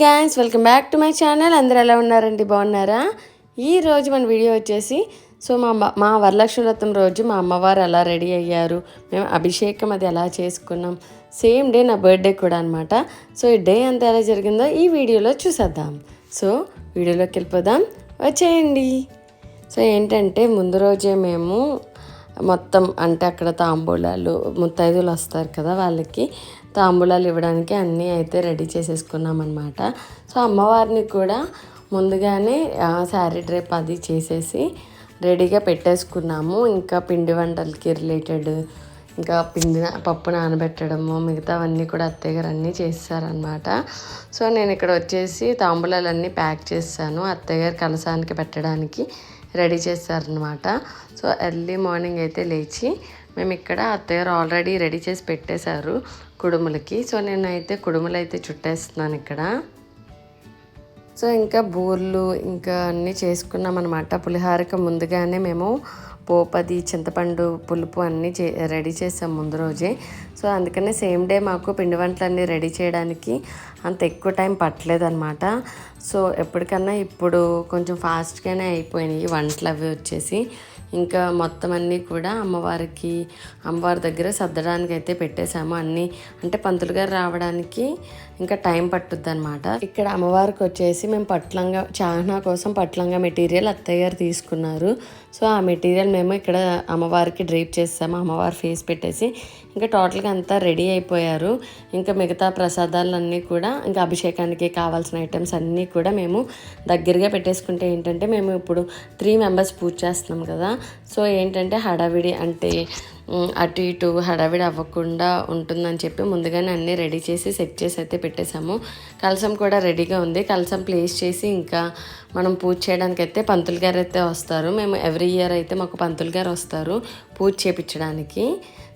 Guys welcome back to my channel అందరూ ఎలా ఉన్నారండి? బాగున్నారా? ఈ రోజు మన వీడియో వచ్చేసి సో మా మా వరలక్ష్మి వ్రతం రోజు మా అమ్మవారు ఎలా రెడీ అయ్యారు. మేము అభిషేకం అది ఎలా చేసుకున్నాం. సేమ్ డే నా బర్త్డే కూడా అనమాట సో ఈ డే అంతా ఎలా జరిగిందో ఈ వీడియోలో చూసేద్దాం. సో వీడియోలోకి వెళ్ళిపోదాం. వచ్చేయండి. సో ఏంటంటే ముందు రోజే మేము మొత్తం అంటే అక్కడ తాంబూలాలు ముత్తైదులు వస్తారు కదా వాళ్ళకి. తాంబూలాలు ఇవ్వడానికి అన్నీ అయితే రెడీ చేసేసుకున్నాం అనమాట సో అమ్మవారిని కూడా ముందుగానే శారీ డ్రేప్ అది చేసేసి రెడీగా పెట్టేసుకున్నాము. ఇంకా పిండి వంటలకి రిలేటెడ్ ఇంకా పిండి పప్పు నానబెట్టడము మిగతావన్నీ కూడా అత్తయ్య గారు అన్నీ చేస్తారనమాట సో నేను ఇక్కడ వచ్చేసి తాంబూలాలన్నీ ప్యాక్ చేస్తాను. అత్తయ్య గారు కలసానికి పెట్టడానికి రెడీ చేస్తారనమాట సో ఎర్లీ మార్నింగ్ అయితే లేచి మేము ఇక్కడ అత్తయ్యారు ఆల్రెడీ రెడీ చేసి పెట్టేశారు కుడుములకి. సో నేనైతే కుడుములు అయితే చుట్టేస్తున్నాను ఇక్కడ. సో ఇంకా బూర్లు ఇంకా అన్నీ చేసుకున్నాం అనమాట పులిహారకి ముందుగానే మేము పోపది చింతపండు పులుపు అన్నీ చే రెడీ చేసాం ముందు రోజే. సో అందుకనే సేమ్ డే మాకు పిండి వంటలన్నీ రెడీ చేయడానికి అంత ఎక్కువ టైం పట్టలేదన్నమాట. సో ఎప్పటికన్నా ఇప్పుడు కొంచెం ఫాస్ట్గానే అయిపోయినాయి వంటలు అవి వచ్చేసి. ఇంకా మొత్తం అన్నీ కూడా అమ్మవారికి అమ్మవారి దగ్గర సర్దడానికి అయితే పెట్టేశాము. అన్నీ అంటే పంతులు గారు రావడానికి ఇంకా టైం పట్టుద్ది అనమాట ఇక్కడ అమ్మవారికి వచ్చేసి మేము పట్లంగా చాహనా కోసం పట్లంగా మెటీరియల్ అత్తయ్య గారు తీసుకున్నారు. సో ఆ మెటీరియల్ మేము ఇక్కడ అమ్మవారికి డ్రైప్ చేస్తాము. అమ్మవారి ఫేస్ పెట్టేసి ఇంకా టోటల్గా అంతా రెడీ అయిపోయారు. ఇంకా మిగతా ప్రసాదాలన్నీ కూడా ఇంకా అభిషేకానికి కావాల్సిన ఐటమ్స్ అన్నీ కూడా మేము దగ్గరగా పెట్టేసుకుంటే ఏంటంటే మేము ఇప్పుడు త్రీ మెంబర్స్ పూజ చేస్తున్నాం కదా. సో ఏంటంటే హడావిడి అంటే అటు ఇటు హడావిడి అవ్వకుండా ఉంటుందని చెప్పి ముందుగానే అన్నీ రెడీ చేసి సెట్ చేసి అయితే పెట్టేశాము. కలసం కూడా రెడీగా ఉంది. కలసం ప్లేస్ చేసి ఇంకా మనం పూజ చేయడానికి అయితే పంతులు గారు అయితే వస్తారు. మేము ఎవ్రీ ఇయర్ అయితే మాకు పంతులు గారు వస్తారు పూజ చేపించడానికి.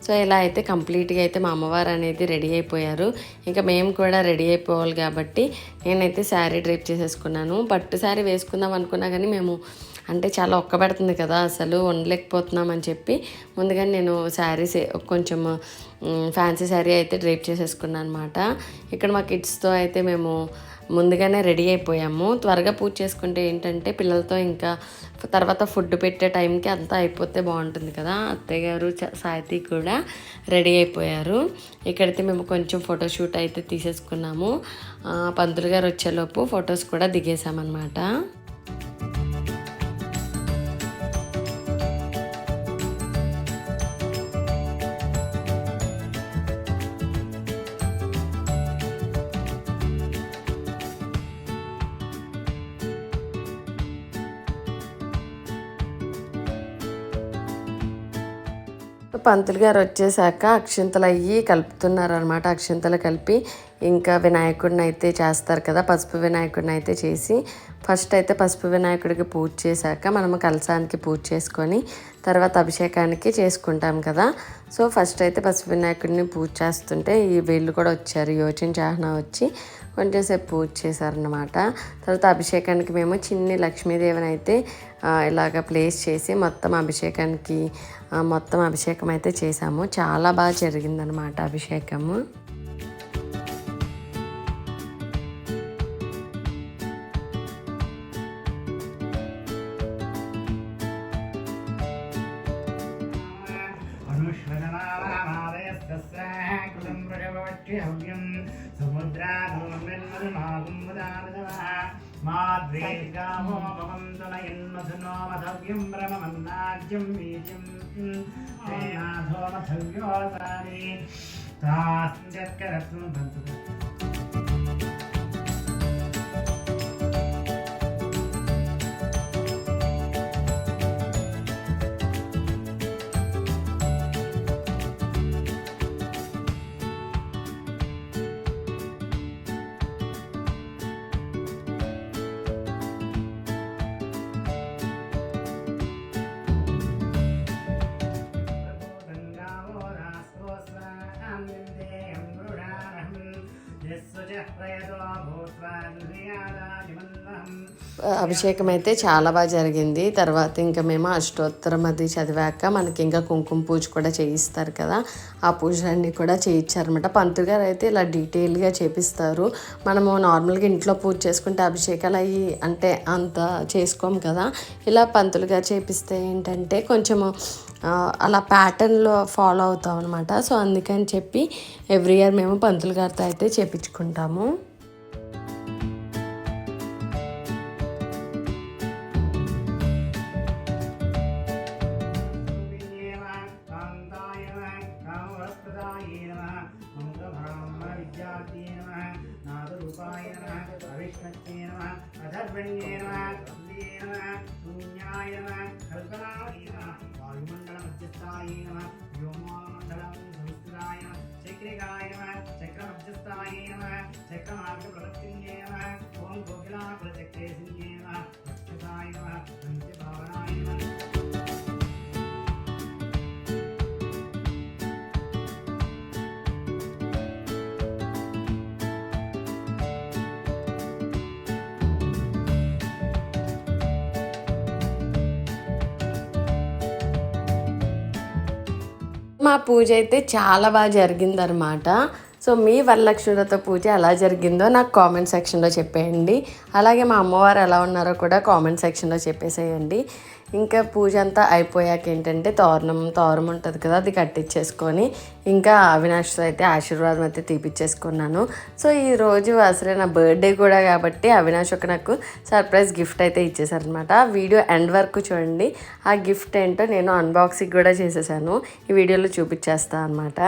సో ఇలా అయితే కంప్లీట్గా అయితే మా అమ్మవారు అనేది రెడీ అయిపోయారు. ఇంకా మేము కూడా రెడీ అయిపోవాలి కాబట్టి నేనైతే శారీ డ్రైప్ చేసేసుకున్నాను. పట్టు శారీ వేసుకుందాం అనుకున్నా కానీ మేము అంటే చాలా ఒక్కబెడుతుంది కదా అసలు ఉండలేకపోతున్నాం అని చెప్పి. ముందుగా నేను శారీస్ కొంచెం ఫ్యాన్సీ శారీ అయితే డ్రైప్ చేసేసుకున్నాను అనమాట ఇక్కడ మా కిడ్స్తో అయితే మేము ముందుగానే రెడీ అయిపోయాము. త్వరగా పూజ చేసుకుంటే ఏంటంటే పిల్లలతో ఇంకా తర్వాత ఫుడ్ పెట్టే టైంకి అంతా అయిపోతే బాగుంటుంది కదా. అత్తయ్య గారు సాయితి కూడా రెడీ అయిపోయారు. ఇక్కడైతే మేము కొంచెం ఫోటోషూట్ అయితే తీసేసుకున్నాము. పంతులు గారు వచ్చేలోపు ఫొటోస్ కూడా దిగేసామన్నమాట పంతులు గారు వచ్చేసాక అక్షింతలు అయ్యి కలుపుతున్నారు అనమాట అక్షింతలు కలిపి. ఇంకా వినాయకుడిని అయితే చేస్తారు కదా పసుపు వినాయకుడిని అయితే చేసి ఫస్ట్ అయితే పసుపు వినాయకుడికి పూజ చేశాక మనము కలసానికి పూజ చేసుకొని తర్వాత అభిషేకానికి చేసుకుంటాం కదా. సో ఫస్ట్ అయితే పసుపు వినాయకుడిని పూజ చేస్తుంటే ఈ వీళ్ళు కూడా వచ్చారు యోచన చాహన వచ్చి కొంచెం సేపు పూజ చేశారనమాట తర్వాత అభిషేకానికి మేము చిన్ని లక్ష్మీదేవిని అయితే ఇలాగ ప్లేస్ చేసి మొత్తం అభిషేకానికి మొత్తం అభిషేకం అయితే చేసాము చాలా బాగా జరిగిందనమాట అభిషేకము. అనుష్వదనామాలయస్తస్రాకృతం ప్రజవక్ష్యహవ్యం సముద్రాధోన్మన్మధునాగుముదానజవః మాద్వేర్గామో భవంతునయన్మధునో మధవ్యం బ్రహ్మమన్నాజ్యం బీజం తేనాథో మధవ్యోసారి తాస్యత్కరత్వం దంతు అభిషేకం అయితే చాలా బాగా జరిగింది. తర్వాత ఇంకా మేము అష్టోత్తరం అది చదివాక మనకి ఇంకా కుంకుమ పూజ కూడా చేయిస్తారు కదా. ఆ పూజలన్నీ కూడా చేయించారనమాట పంతులు గారు అయితే ఇలా డీటెయిల్గా చేపిస్తారు. మనము నార్మల్గా ఇంట్లో పూజ చేసుకుంటే అభిషేకాలు అవి అంటే అంత చేసుకోము కదా. ఇలా పంతులు గారు చేపిస్తే ఏంటంటే కొంచెము అలా ప్యాటర్న్లో ఫాలో అవుతాం అనమాట సో అందుకని చెప్పి ఎవ్రీ ఇయర్ మేము పంతులు గారితో అయితే చేపించుకుంటాము. वीराय नमः अविष्णत्ते नमः अधर्वण्ये नमः सुन्दये नमः शून्याय चक्रिकाय नमः, चक्रमध्यस्थाय नमः चक्रमार्गप्रवर्तिन्ये नमः మా పూజ అయితే చాలా బాగా జరిగిందనమాట సో మీ వరలక్ష్మి పూజ ఎలా జరిగిందో నాకు కామెంట్ సెక్షన్లో చెప్పేయండి. అలాగే మా అమ్మవారు ఎలా ఉన్నారో కూడా కామెంట్ సెక్షన్లో చెప్పేసేయండి. ఇంకా పూజ అంతా అయిపోయాక ఏంటంటే తోరణం తోరణం ఉంటుంది కదా అది కట్టించేసుకొని ఇంకా అవినాష్తో అయితే ఆశీర్వాదం అయితే తీపిచ్చేసుకున్నాను. సో ఈ రోజు అసలే నా బర్త్డే కూడా కాబట్టి అవినాష్ ఒక నాకు సర్ప్రైజ్ గిఫ్ట్ అయితే ఇచ్చేసారనమాట వీడియో ఎండ్ వరకు చూడండి. ఆ గిఫ్ట్ ఏంటో నేను అన్బాక్సింగ్ కూడా చేసేసాను. ఈ వీడియోలో చూపించేస్తాను అనమాట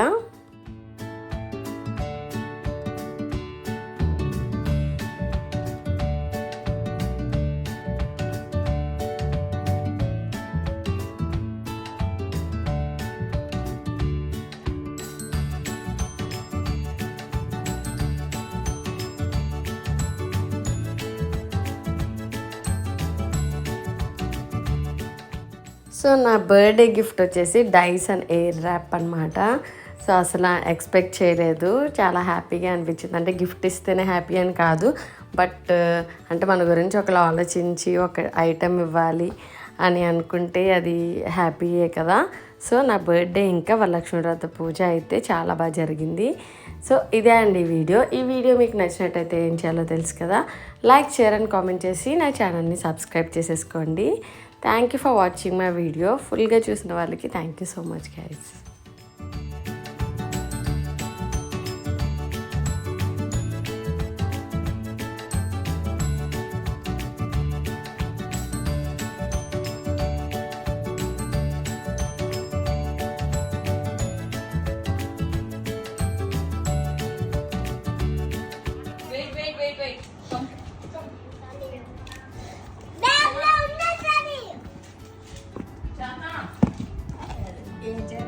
సో నా బర్త్డే గిఫ్ట్ వచ్చేసి డైసన్ ఎయిర్ ర్యాప్ అనమాట సో అసలు ఎక్స్పెక్ట్ చేయలేదు. చాలా హ్యాపీగా అనిపించింది. అంటే గిఫ్ట్ ఇస్తేనే హ్యాపీ అని కాదు. బట్ అంటే మన గురించి ఒకలా ఆలోచించి ఒక ఐటెం ఇవ్వాలి అని అనుకుంటే అది హ్యాపీయే కదా. సో నా బర్త్డే ఇంకా వరలక్ష్మి వ్రత పూజ అయితే చాలా బాగా జరిగింది. సో ఇదే అండి వీడియో. ఈ వీడియో మీకు నచ్చినట్టయితే ఏం చేయాలో తెలుసు కదా. లైక్ షేర్ అండ్ కామెంట్ చేసి నా ఛానల్ని సబ్స్క్రైబ్ చేసేసుకోండి. Thank you for watching my video ఫుల్గా చూసిన వాళ్ళకి thank you so much guys indeed.